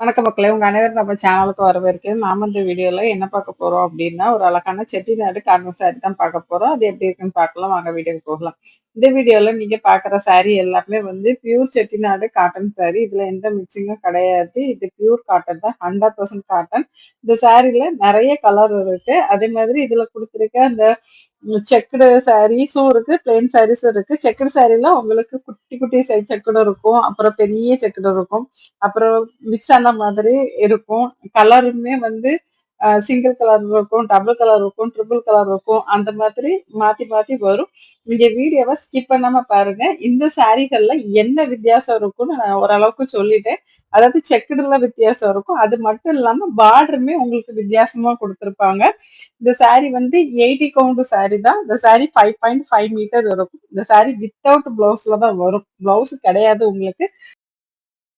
வணக்கம் மக்களே. உங்க அனைவரும் நம்ம சேனலுக்கு வரவேற்கு நாம இந்த வீடியோல என்ன பார்க்க போறோம் அப்படின்னா ஒரு அழகான செட்டிநாடு காட்டன் சாரி தான் பார்க்க போறோம். அது எப்படி இருக்குன்னு பார்க்கலாம். வாங்க வீடியோக்கு போகலாம். இந்த வீடியோல நீங்க பாக்குற சாரி எல்லாமே வந்து பியூர் செட்டிநாடு காட்டன் சாரி இதுல எந்த மிக்சிங்கும் கிடையாது. இது பியூர் காட்டன் தான். ஹண்ட்ரட் பர்சன்ட் காட்டன் இந்த சாரில நிறைய கலர் இருக்கு. அதே மாதிரி இதுல கொடுத்துருக்க அந்த செக்குடு சாரீஸும் இருக்கு. பிளெயின் சாரீஸும் இருக்கு. செக்குடு சாரீல உங்களுக்கு குட்டி குட்டி சைஸ் செக்குடு இருக்கும். அப்புறம் பெரிய செக்குடு இருக்கும். அப்புறம் மிக்ஸ் ஆன மாதிரி இருக்கும். கலருமே வந்து சிங்கிள் கலர் இருக்கும் டபுள் கலர் இருக்கும் ட்ரிபிள் கலர் இருக்கும் அந்த மாதிரி மாத்தி மாத்தி வரும். நீங்கள் வீடியோவை ஸ்கிப் பண்ணாம பாருங்க. இந்த சாரீகள்ல என்ன வித்தியாசம் இருக்கும்னு நான் ஓரளவுக்கு சொல்லிட்டேன். அதாவது செக்குடுல வித்தியாசம் இருக்கும். அது மட்டும் இல்லாம பார்டருமே உங்களுக்கு வித்தியாசமா கொடுத்துருப்பாங்க. இந்த சாரி வந்து எயிட்டி கவுண்ட் சாரி தான். இந்த sari five point five metre இருக்கும். இந்த சாரி வித்தவுட் பிளவுஸ்ல தான் வரும். பிளவுஸ் கிடையாது உங்களுக்கு.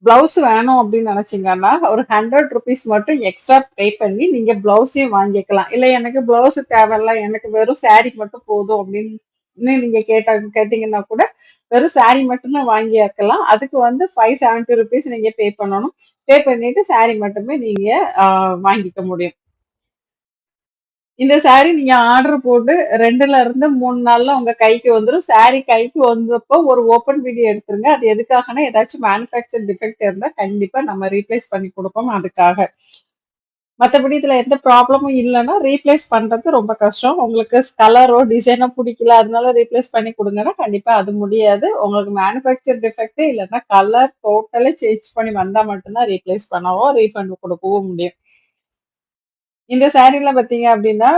பிளவுஸ் வேணும் அப்படின்னு நினைச்சீங்கன்னா ஒரு ஹண்ட்ரட் ருபீஸ் மட்டும் எக்ஸ்ட்ரா பே பண்ணி நீங்க பிளவுஸையும் வாங்கிக்கலாம். இல்ல எனக்கு பிளவுஸ் தேவையில்ல எனக்கு வெறும் சாரீ மட்டும் போதும் அப்படின்னு நீங்க கேட்ட கேட்டீங்கன்னா கூட வெறும் சாரீ மட்டுமே வாங்கியாக்கலாம் அதுக்கு வந்து ஃபைவ் செவன்டி ருபீஸ் நீங்க பே பண்ணணும். பே பண்ணிட்டு சாரீ மட்டுமே நீங்க வாங்கிக்க முடியும். இந்த சாரி நீங்க ஆர்டர் போட்டு ரெண்டுல இருந்து மூணு நாள்ல உங்க கைக்கு வந்துடும் சாரி கைக்கு வந்தப்போ ஒரு ஓப்பன் வீடியோ எடுத்துருங்க. அது எதுக்காகனா ஏதாச்சும் மேனுஃபேக்சர் டிஃபெக்ட் இருந்தா கண்டிப்பா நம்ம ரீப்ளேஸ் பண்ணி கொடுப்போம் அதுக்காக. மற்றபடி இதுல எந்த ப்ராப்ளமும் இல்லைன்னா ரீப்ளேஸ் பண்றது ரொம்ப கஷ்டம். உங்களுக்கு கலரோ டிசைனோ பிடிக்கல அதனால ரீப்ளேஸ் பண்ணி கொடுங்கன்னா கண்டிப்பா அது முடியாது. உங்களுக்கு மேனுஃபேக்சர் டிஃபெக்ட் இல்லைன்னா கலர் டோட்டலே சேஞ்ச் பண்ணி வந்தா மட்டும்தான் ரீப்ளேஸ் பண்ணவோ ரீஃபண்ட் கொடுக்கவும் முடியும். இந்த சாரீல பார்த்தீங்க அப்படின்னா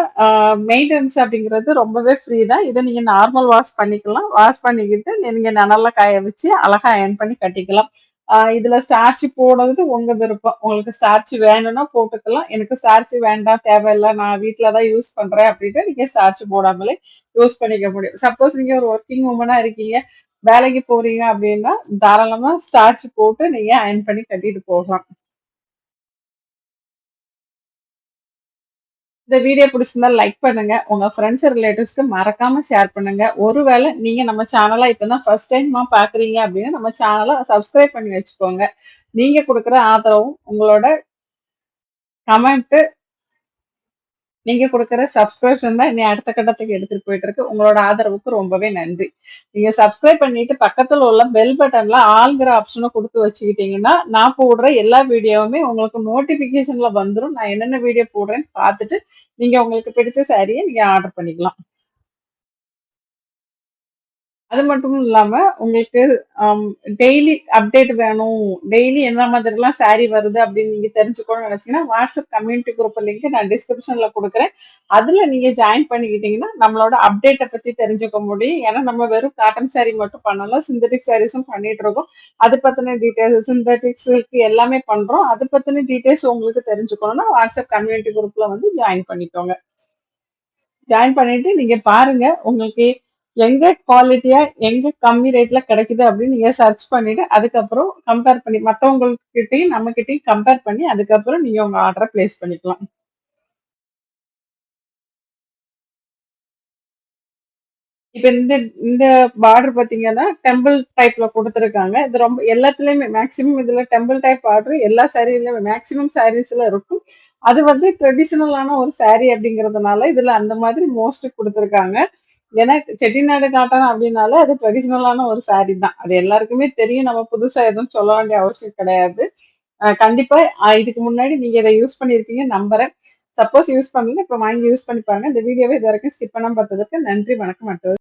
மெயின்டெனன்ஸ் அப்படிங்கிறது ரொம்பவே ஃப்ரீ தான். இதை நீங்கள் நார்மல் வாஷ் பண்ணிக்கலாம். வாஷ் பண்ணிக்கிட்டு நீங்கள் நல்லா காய வச்சு அழகா அயன் பண்ணி கட்டிக்கலாம். இதில் ஸ்டார்ச் போடுறது உங்க விருப்பம். உங்களுக்கு ஸ்டார்ச் வேணும்னா போட்டுக்கலாம். எனக்கு ஸ்டார்ச் வேண்டாம் தேவையில்லை. நான் வீட்டில் தான் யூஸ் பண்ணுறேன் அப்படின்ட்டு நீங்கள் ஸ்டார்ச் போடாமலே யூஸ் பண்ணிக்க முடியும். சப்போஸ் நீங்கள் ஒரு ஒர்க்கிங் உமனாக இருக்கீங்க. வேலைக்கு போறீங்க அப்படின்னா தாராளமாக ஸ்டார்ச் போட்டு நீங்கள் அயன் பண்ணி கட்டிட்டு போகலாம். இந்த வீடியோ பிடிச்சிருந்தா லைக் பண்ணுங்க. உங்க ஃப்ரெண்ட்ஸ் ரிலேட்டிவ்ஸ்க்கு மறக்காம ஷேர் பண்ணுங்க. ஒருவேளை நீங்க நம்ம சேனலை இப்பதான் ஃபர்ஸ்ட் டைமா பாக்குறீங்க அப்படின்னா நம்ம சேனலை சப்ஸ்கிரைப் பண்ணி வச்சுக்கோங்க. நீங்க கொடுக்குற ஆதரவும் உங்களோட கமெண்ட் நீங்க கொடுக்குற சப்ஸ்கிரிப்ஷன் தான் இன்னும் அடுத்த கட்டத்துக்கு எடுத்துட்டு போயிட்டு இருக்கு. உங்களோட ஆதரவுக்கு ரொம்பவே நன்றி. நீங்க சப்ஸ்கிரைப் பண்ணிட்டு பக்கத்துல உள்ள பெல் பட்டன்ல ஆள்கிற ஆப்ஷனை கொடுத்து வச்சுக்கிட்டீங்கன்னா நான் போடுற எல்லா வீடியோவுமே உங்களுக்கு நோட்டிபிகேஷன்ல வந்துடும் நான் என்னென்ன வீடியோ போடுறேன்னு பார்த்துட்டு நீங்க உங்களுக்கு பிடிச்ச சாரியை நீங்க ஆர்டர் பண்ணிக்கலாம். அது மட்டும் இல்லாம உங்களுக்கு டெய்லி அப்டேட் வேணும். டெய்லி என்ன மாதிரிலாம் சாரி வருது அப்படின்னு நீங்க தெரிஞ்சுக்கணும்னு நினைச்சீங்கன்னா வாட்ஸ்அப் கம்யூனிட்டி குரூப் லிங்க் நான் டிஸ்கிரிப்ஷன்ல கொடுக்குறேன். அதுல நீங்க ஜாயின் பண்ணிக்கிட்டீங்கன்னா நம்மளோட அப்டேட்டை பத்தி தெரிஞ்சுக்க முடியும். ஏன்னா நம்ம வெறும் காட்டன் சாரி மட்டும் பண்ணல சிந்தட்டிக் சாரீஸும் பண்ணிட்டு இருக்கோம். அது பத்தின டீட்டெயில்ஸ் சிந்தட்டிக்ஸ்க்கு எல்லாமே பண்றோம். அது பத்தின டீட்டெயில்ஸ் உங்களுக்கு தெரிஞ்சுக்கணும்னா வாட்ஸ்அப் கம்யூனிட்டி குரூப்ல வந்து ஜாயின் பண்ணிக்கோங்க. ஜாயின் பண்ணிட்டு நீங்க பாருங்க உங்களுக்கு எங்க குவாலிட்டியா எங்க கம்மி ரேட்ல கிடைக்குது அப்படின்னு நீங்க சர்ச் பண்ணிட்டு அதுக்கப்புறம் கம்பேர் பண்ணி மற்றவங்ககிட்டயும் நம்ம கிட்டயும் கம்பேர் பண்ணி அதுக்கப்புறம் நீங்க உங்க ஆர்டரை பிளேஸ் பண்ணிக்கலாம். இப்ப இந்த இந்த பார்டர் பாத்தீங்கன்னா டெம்பிள் டைப்ல கொடுத்துருக்காங்க. இது ரொம்ப எல்லாத்துலயுமே மேக்சிமம் இதுல டெம்பிள் டைப் ஆர்டர் எல்லா சாரீலயுமே மேக்சிமம் சாரீஸ்ல இருக்கும். அது வந்து ட்ரெடிஷனலான ஒரு சாரீ அப்படிங்கறதுனால இதுல அந்த மாதிரி மோஸ்ட் கொடுத்துருக்காங்க. ஏன்னா செட்டிநாடு காட்டன் அப்படின்னாலே அது ட்ரெடிஷ்னலான ஒரு சாரீ தான். அது எல்லாருக்குமே தெரியும். நம்ம புதுசா எதுவும் சொல்ல வேண்டிய அவசியம் கிடையாது. கண்டிப்பா இதுக்கு முன்னாடி நீங்க இதை யூஸ் பண்ணிருப்பீங்க நம்புறேன். சப்போஸ் யூஸ் பண்ணல இப்ப வாங்கி யூஸ் பண்ணி பாருங்க. இந்த வீடியோவை இது வரைக்கும் ஸ்கிப் பண்ணாம பார்த்ததுக்கு நன்றி வணக்கம் அடுத்தது